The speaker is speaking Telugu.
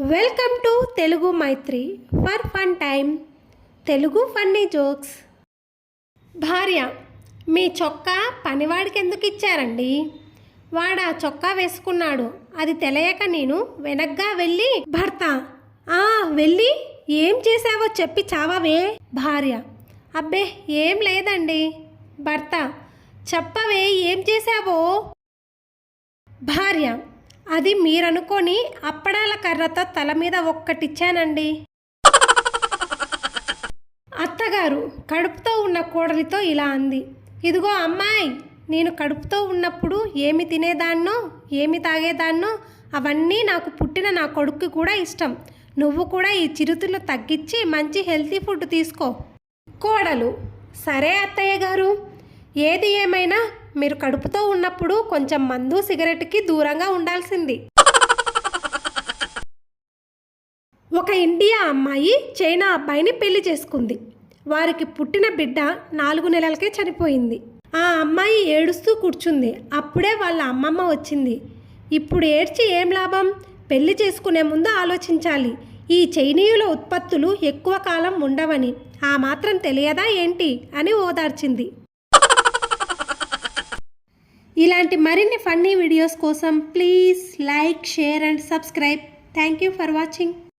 Welcome to Telugu Maitri for fun time. Telugu funny jokes. భార్య మీ చొక్కా పనివాడికి ఎందుకు ఇచ్చారండి? వాడు ఆ చొక్కా వేసుకున్నాడు. అది తెలియక నేను వెనగ్గా వెళ్ళి భర్త ఆ వెళ్ళి ఏం చేసావో చెప్పి చావవే. భార్య అబ్బే ఏం లేదండి. భర్త చెప్పవే ఏం చేశావో. భార్య అది మీరనుకొని అప్పడాల కర్రతో తల మీద ఒక్కటిచ్చానండి. అత్తగారు కడుపుతో ఉన్న కోడలితో ఇలా అంది. ఇదిగో అమ్మాయి నేను కడుపుతో ఉన్నప్పుడు ఏమి తినేదాన్నో ఏమి తాగేదాన్నో అవన్నీ నాకు పుట్టిన నా కొడుక్కి కూడా ఇష్టం. నువ్వు కూడా ఈ చిరుతులు తగ్గించి మంచి హెల్తీ ఫుడ్ తీసుకో. కోడలు సరే అత్తయ్య గారు ఏది ఏమైనా మీరు కడుపుతో ఉన్నప్పుడు కొంచెం మందు సిగరెట్కి దూరంగా ఉండాల్సింది. ఒక ఇండియా అమ్మాయి చైనా అబ్బాయిని పెళ్ళి చేసుకుంది. వారికి పుట్టిన బిడ్డ నాలుగు నెలలకే చనిపోయింది. ఆ అమ్మాయి ఏడుస్తూ కూర్చుంది. అప్పుడే వాళ్ళ అమ్మమ్మ వచ్చింది. ఇప్పుడు ఏడ్చి ఏం లాభం? పెళ్ళి చేసుకునే ముందు ఆలోచించాలి. ఈ చైనీయుల ఉత్పత్తులు ఎక్కువ కాలం ఉండవని. ఆ మాత్రం తెలియదా ఏంటి? అని ఓదార్చింది. ఇలాంటి మరిన్ని ఫన్నీ వీడియోస్ కోసం please like share and subscribe. Thank you for watching